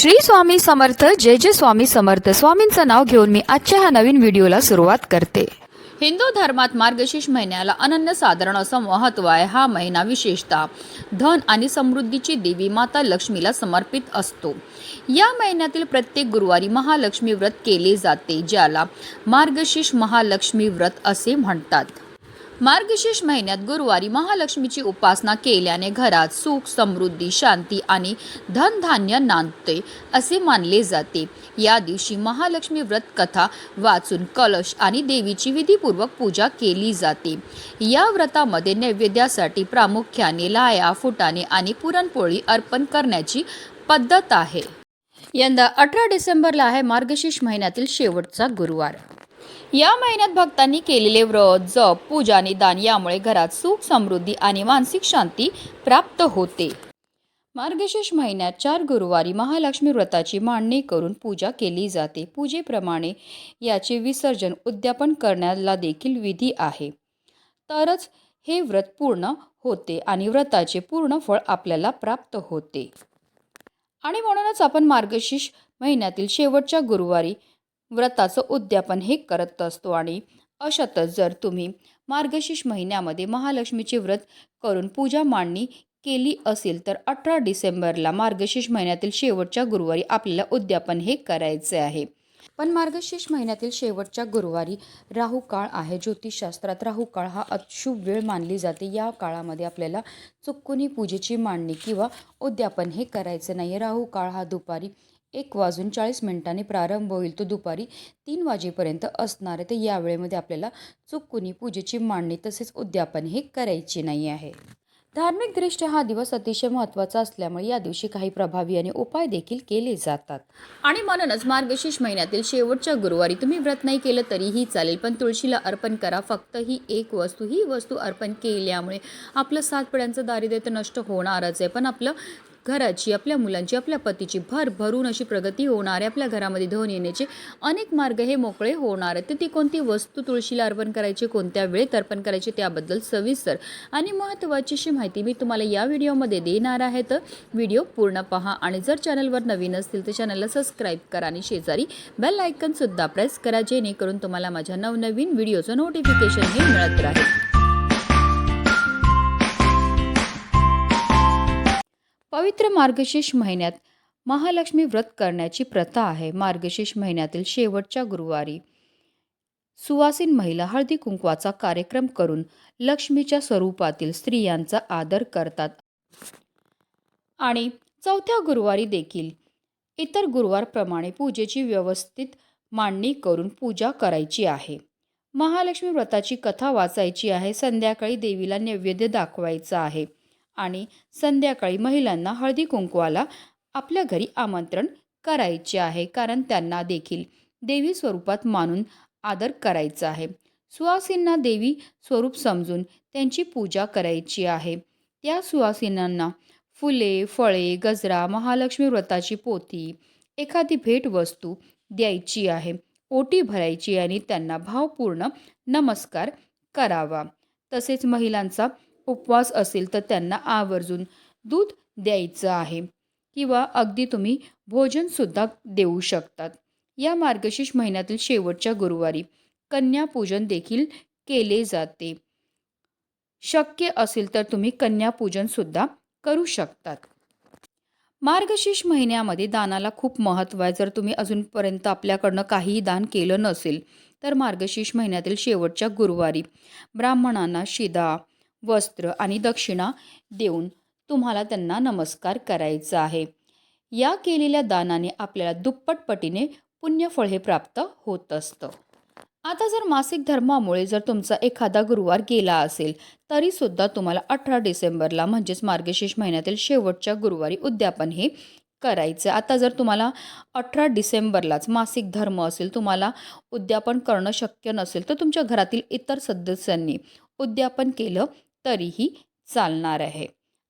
श्री स्वामी समर्थ जय जय स्वामी समर्थ. स्वामींचं नाव घेऊन मी आजच्या ह्या नवीन व्हिडिओला सुरुवात करते. हिंदू धर्मात मार्गशीर्ष महिन्याला अनन्य साधारण असं महत्त्व आहे हा महिना विशेषतः धन आणि समृद्धीची देवी माता लक्ष्मीला समर्पित असतो. या महिन्यातील प्रत्येक गुरुवारी महालक्ष्मी व्रत केले जाते ज्याला मार्गशीर्ष महालक्ष्मी व्रत असे म्हणतात. मार्गशीर्ष महिन्यात गुरुवारी महालक्ष्मीची उपासना केल्याने घरात सुख समृद्धी शांती आणि धनधान्य नांदते असे मानले जाते. या दिवशी महालक्ष्मी व्रत कथा वाचून कलश आणि देवीची विधीपूर्वक पूजा केली जाते. या व्रतामध्ये नैवेद्यासाठी प्रामुख्याने लाया फुटाणे आणि पुरणपोळी अर्पण करण्याची पद्धत आहे. यंदा अठरा डिसेंबरला आहे मार्गशीर्ष महिन्यातील शेवटचा गुरुवार. या महिन्यात भक्तांनी केलेले व्रत जप पूजा आणि दान यामुळे घरात सुख समृद्धी आणि मानसिक शांती प्राप्त होते. मार्गशीर्ष महिन्यात चार गुरुवारी महालक्ष्मी व्रताची मांडणी करून पूजा केली जाते. पूजेप्रमाणे याचे विसर्जन उद्यापन करण्याला देखील विधी आहे. तरच हे व्रत पूर्ण होते आणि व्रताचे पूर्ण फळ आपल्याला प्राप्त होते. आणि म्हणूनच आपण मार्गशीर्ष महिन्यातील शेवटच्या गुरुवारी व्रताचं उद्यापन हे करत असतो आणि अशातच जर तुम्ही मार्गशीर्ष महिन्यामध्ये महालक्ष्मीचे व्रत करून पूजा मांडणी केली असेल तर अठरा डिसेंबरला मार्गशीर्ष महिन्यातील शेवटच्या गुरुवारी आपल्याला उद्यापन हे करायचे आहे. पण मार्गशीर्ष महिन्यातील शेवटच्या गुरुवारी राहू काळ आहे. ज्योतिषशास्त्रात राहू काळ हा अशुभ वेळ मानली जाते. या काळामध्ये आपल्याला चुकूनही पूजेची मांडणी किंवा उद्यापन हे करायचं नाही राहू काळ हा दुपारी एक वाजून चाळीस मिनिटांनी प्रारंभ होईल तो दुपारी तीन वाजेपर्यंत असणार आहे. तर या वेळेमध्ये आपल्याला चुकूनी पूजेची मांडणी तसेच उद्यापन हे करायची नाही आहे. धार्मिकदृष्ट्या हा दिवस अतिशय महत्त्वाचा असल्यामुळे या दिवशी काही प्रभावी आणि उपाय देखील केले जातात. आणि म्हणूनच मार्गशीर्ष महिन्यातील शेवटच्या गुरुवारी तुम्ही व्रत नाही केलं तरीही चालेल पण तुळशीला अर्पण करा. फक्त ही एक वस्तू ही वस्तू अर्पण केल्यामुळे आपलं सात पिढ्यांचं दारिद्र्य तर नष्ट होणारच आहे पण आपलं घराची आपल्या मुलांची आपल्या पतीची भर भरून अशी प्रगती होणार आहे. आपल्या घरामध्ये धन येण्याचे अनेक मार्ग हे मोकळे होणार आहेत. तर ती कोणती वस्तू तुळशीला अर्पण करायची कोणत्या वेळेत अर्पण करायची त्याबद्दल सविस्तर आणि महत्त्वाची अशी माहिती मी तुम्हाला या व्हिडिओमध्ये देणार आहे. तर व्हिडिओ पूर्ण पहा आणि जर चॅनलवर नवीन असतील तर चॅनलला सबस्क्राईब करा आणि शेजारी बेल आयकनसुद्धा प्रेस करा जेणेकरून तुम्हाला माझ्या नवनवीन व्हिडिओचं नोटिफिकेशन हे मिळत राहील. पवित्र मार्गशीर्ष महिन्यात महालक्ष्मी व्रत करण्याची प्रथा आहे. मार्गशीर्ष महिन्यातील शेवटच्या गुरुवारी सुवासीन महिला हळदी कुंकवाचा कार्यक्रम करून लक्ष्मीच्या स्वरूपातील स्त्रियांचा आदर करतात. आणि चौथ्या गुरुवारी देखील इतर गुरुवारप्रमाणे पूजेची व्यवस्थित मांडणी करून पूजा करायची आहे. महालक्ष्मी व्रताची कथा वाचायची आहे. संध्याकाळी देवीला नैवेद्य दाखवायचा आहे. आणि संध्याकाळी महिलांना हळदी कुंकवाला आपल्या घरी आमंत्रण करायचे आहे. कारण त्यांना देखील देवी स्वरूपात मानून आदर करायचा आहे. सुवासींना देवी स्वरूप समजून त्यांची पूजा करायची आहे. त्या सुहासिनांना फुले फळे गजरा महालक्ष्मी व्रताची पोथी एखादी भेटवस्तू द्यायची आहे. ओटी भरायची आणि त्यांना भावपूर्ण नमस्कार करावा. तसेच महिलांचा उपवास असेल तर त्यांना आवर्जून दूध द्यायचं आहे. किंवा अगदी तुम्ही भोजनसुद्धा देऊ शकतात. या मार्गशीर्ष महिन्यातील शेवटच्या गुरुवारी कन्यापूजन देखील केले जाते. शक्य असेल तर तुम्ही कन्यापूजनसुद्धा करू शकतात. मार्गशीर्ष महिन्यामध्ये दानाला खूप महत्त्व आहे. जर तुम्ही अजूनपर्यंत आपल्याकडनं काहीही दान केलं नसेल तर मार्गशीर्ष महिन्यातील शेवटच्या गुरुवारी ब्राह्मणांना शिदा वस्त्र आणि दक्षिणा देऊन तुम्हाला त्यांना नमस्कार करायचा आहे. या केलेल्या दानाने आपल्याला दुप्पट पटीने पुण्यफळ हे प्राप्त होत असतं. आता जर मासिक धर्मामुळे जर तुमचा एखादा गुरुवार गेला असेल तरीसुद्धा तुम्हाला अठरा डिसेंबरला म्हणजेच मार्गशीर्ष महिन्यातील शेवटच्या गुरुवारी उद्यापन हे करायचं आता जर तुम्हाला अठरा डिसेंबरलाच मासिक धर्म असेल तुम्हाला उद्यापन करणं शक्य नसेल तर तुमच्या घरातील इतर सदस्यांनी उद्यापन केलं तरीही चालणार आहे.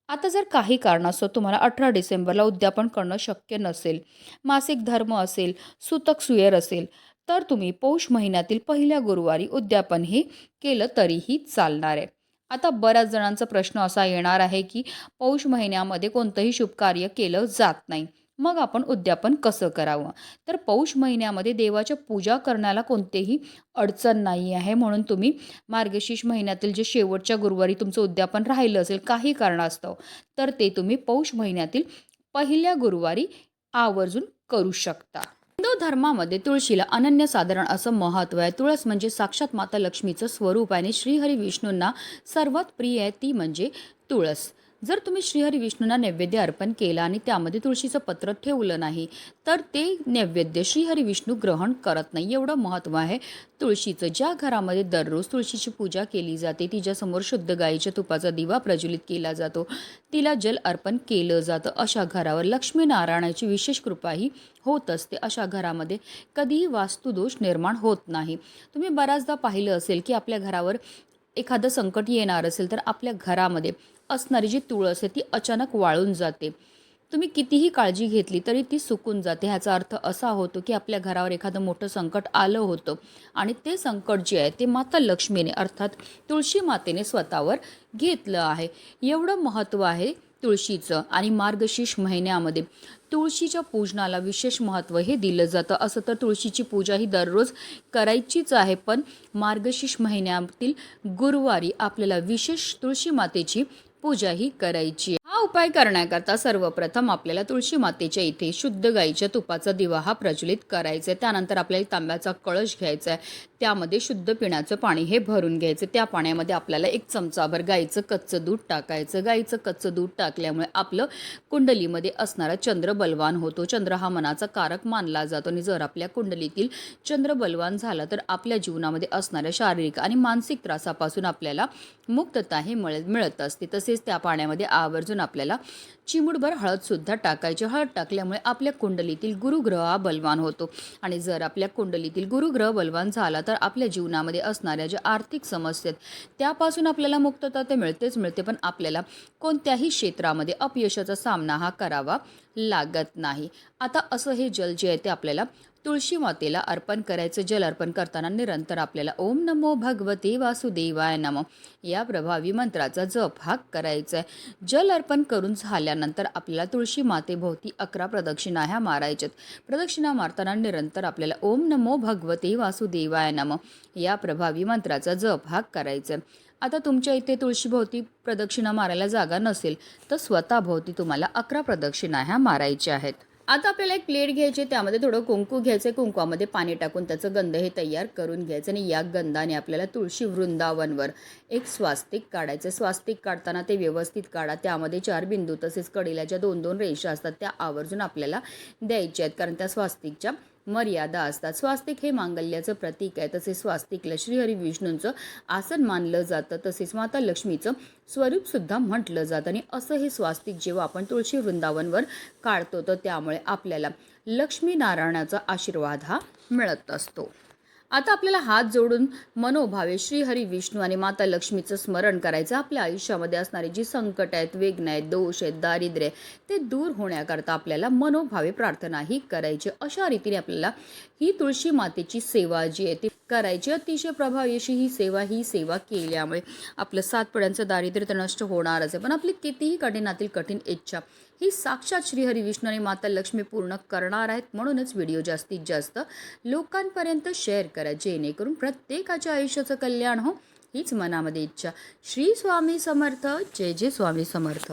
आता जर काही कारणास्तव तुम्हाला अठरा डिसेंबरला उद्यापन करणं शक्य नसेल मासिक धर्म असेल सुतक सुयर असेल तर तुम्ही पौष महिन्यातील पहिल्या गुरुवारी उद्यापन हे केलं तरीही चालणार आहे. आता बऱ्याच जणांचा प्रश्न असा येणार आहे की पौष महिन्यामध्ये कोणतंही शुभकार्य केलं जात नाही. मग आपण उद्यापन कसं करावं? तर पौष महिन्यामध्ये देवाच्या पूजा करण्याला कोणतेही अडचण नाही आहे म्हणून तुम्ही मार्गशीर्ष महिन्यातील जे शेवटच्या गुरुवारी तुमचं उद्यापन राहिलं असेल काही कारणास्तव तर ते तुम्ही पौष महिन्यातील पहिल्या गुरुवारी आवर्जून करू शकता. हिंदू धर्मामध्ये तुळशीला अनन्यसाधारण असं महत्त्व आहे. तुळस म्हणजे साक्षात माता लक्ष्मीचं स्वरूप आहे आणि श्रीहरी विष्णूंना सर्वात प्रिय आहे ती म्हणजे तुळस. जर तुम्ही श्रीहरी विष्णूंना नैवेद्य अर्पण केला आणि त्यामध्ये तुळशीचं पत्र ठेवलं नाही तर ते नैवेद्य श्रीहरी विष्णू ग्रहण करत नाही. एवढं महत्त्व आहे. तुळशीचं ज्या घरामध्ये दररोज तुळशीची पूजा केली जाते तिच्यासमोर शुद्ध गाईच्या तुपाचा दिवा प्रज्वलित केला जातो. तिला जल अर्पण केलं जातं. अशा घरावर लक्ष्मीनारायणाची विशेष कृपाही होत असते. अशा घरामध्ये कधीही वास्तुदोष निर्माण होत नाही. तुम्ही बऱ्याचदा पाहिलं असेल की आपल्या घरावर एखादं संकट येणार असेल तर आपल्या घरामध्ये असणारी जी तुळस आहे ती अचानक वाळून जाते. तुम्ही कितीही काळजी घेतली तरी ती सुकून जाते. ह्याचा अर्थ असा होतो की आपल्या घरावर एखादं मोठं संकट आलं होतं आणि ते संकट जे आहे ते माता लक्ष्मीने अर्थात तुळशी मातेने स्वतःवर घेतलं आहे. एवढं महत्त्व आहे तुळशीचं आणि मार्गशीर्ष महिन्यामध्ये. तुळशीच्या पूजनाला विशेष महत्त्व हे दिलं जातं. असं तर तुळशीची पूजा ही दररोज करायचीच आहे पण मार्गशीर्ष महिन्यातील गुरुवारी आपल्याला विशेष तुळशी मातेची पूजाही करायची उपाय करण्याकरता सर्वप्रथम आपल्याला तुळशी मातेच्या इथे शुद्ध गाईच्या तुपाचा दिवा हा प्रज्वलित करायचा आहे त्यानंतर आपल्याला तांब्याचा कळश घ्यायचा आहे त्यामध्ये शुद्ध पिण्याचं पाणी हे भरून घ्यायचं. त्या पाण्यामध्ये आपल्याला एक चमचाभर गाईचं कच्चं दूध टाकायचं. गाईचं कच्चं दूध टाकल्यामुळे आपलं कुंडलीमध्ये असणारा चंद्र बलवान होतो. चंद्र हा मनाचा कारक मानला जातो आणि जर आपल्या कुंडलीतील चंद्र बलवान झाला तर आपल्या जीवनामध्ये असणाऱ्या शारीरिक आणि मानसिक त्रासापासून आपल्याला मुक्तता हे मिळत मिळत असते. तसेच त्या पाण्यामध्ये आवर्जून आपल्याला Gracias. चिमूटभर हळदसुद्धा टाकायची. हळद टाकल्यामुळे आपल्या कुंडलीतील गुरुग्रह हा बलवान होतो. आणि जर आपल्या कुंडलीतील गुरुग्रह बलवान झाला तर आपल्या जीवनामध्ये असणाऱ्या ज्या आर्थिक समस्या आहेत त्यापासून आपल्याला मुक्तता ते मिळतेच मिळते. पण आपल्याला कोणत्याही क्षेत्रामध्ये अपयशाचा सामना हा करावा लागत नाही. आता असं हे जल जे आहे ते आपल्याला तुळशी मातेला अर्पण करायचं. जल अर्पण करताना निरंतर आपल्याला ओम नमो भगवते वासुदेवाय नमो या प्रभावी मंत्राचा जप हा करायचा आहे. जल अर्पण करून झाल्यानंतर आपल्याला तुळशी मातेभोवती अकरा प्रदक्षिणा ह्या मारायच्यात. प्रदक्षिणा मारताना निरंतर आपल्याला ओम नमो भगवते वासुदेवाय नम या प्रभावी मंत्राचा जप हा करायचा. आता तुमच्या इथे तुळशीभोवती प्रदक्षिणा मारायला जागा नसेल तर स्वतःभोवती तुम्हाला अकरा प्रदक्षिणा ह्या मारायच्या आहेत. आता आपल्याला एक प्लेट घ्यायची त्यामध्ये थोडं कुंकू घ्यायचं कुंकवामध्ये पाणी टाकून त्याचं गंध हे तयार करून घ्यायचं आणि या गंधाने आपल्याला तुळशी वृंदावनवर एक स्वास्तिक काढायचं स्वास्तिक काढताना ते व्यवस्थित काढा. त्यामध्ये चार बिंदू तसेच कडीला ज्या दोन दोन रेषा असतात त्या आवर्जून आपल्याला द्यायच्या आहेत. कारण त्या स्वास्तिकच्या मर्यादा असतात. स्वास्तिक हे मांगल्याचं प्रतीक आहे. तसेच स्वास्तिकला श्रीहरी विष्णूंचं आसन मानलं जातं. तसेच माता लक्ष्मीचं स्वरूपसुद्धा म्हटलं जातं. आणि असं हे स्वास्तिक जेव्हा आपण तुळशी वृंदावनवर काढतो तर त्यामुळे आपल्याला लक्ष्मीनारायणाचा आशीर्वाद हा मिळत असतो. आता आपल्याला हात जोडून मनोभावे श्रीहरी विष्णू आणि माता लक्ष्मीचं स्मरण करायचं. आपल्या आयुष्यामध्ये असणारी जी संकट आहेत वेगन आहेत दोष आहेत दारिद्र्य आहे, ते दूर होण्याकरता आपल्याला मनोभावे प्रार्थना ही करायची. अशा रीतीने आपल्याला ही तुळशी मातेची सेवा जी आहे ती करायची. अतिशय प्रभावी अशी ही सेवा ही सेवा केल्यामुळे आपलं सात पिढ्यांचं दारिद्र्य तर नष्ट होणारच आहे. पण आपली कितीही कठीणातील कठीण इच्छा ही साक्षात श्रीहरी विष्णू आणि माता लक्ष्मी पूर्ण करणार आहेत. म्हणूनच व्हिडिओ जास्तीत जास्त लोकांपर्यंत शेअर करा जेणेकरून प्रत्येकाच्या आयुष्याचं कल्याण हो हीच मनामध्ये इच्छा. श्री स्वामी समर्थ जय जय स्वामी समर्थ.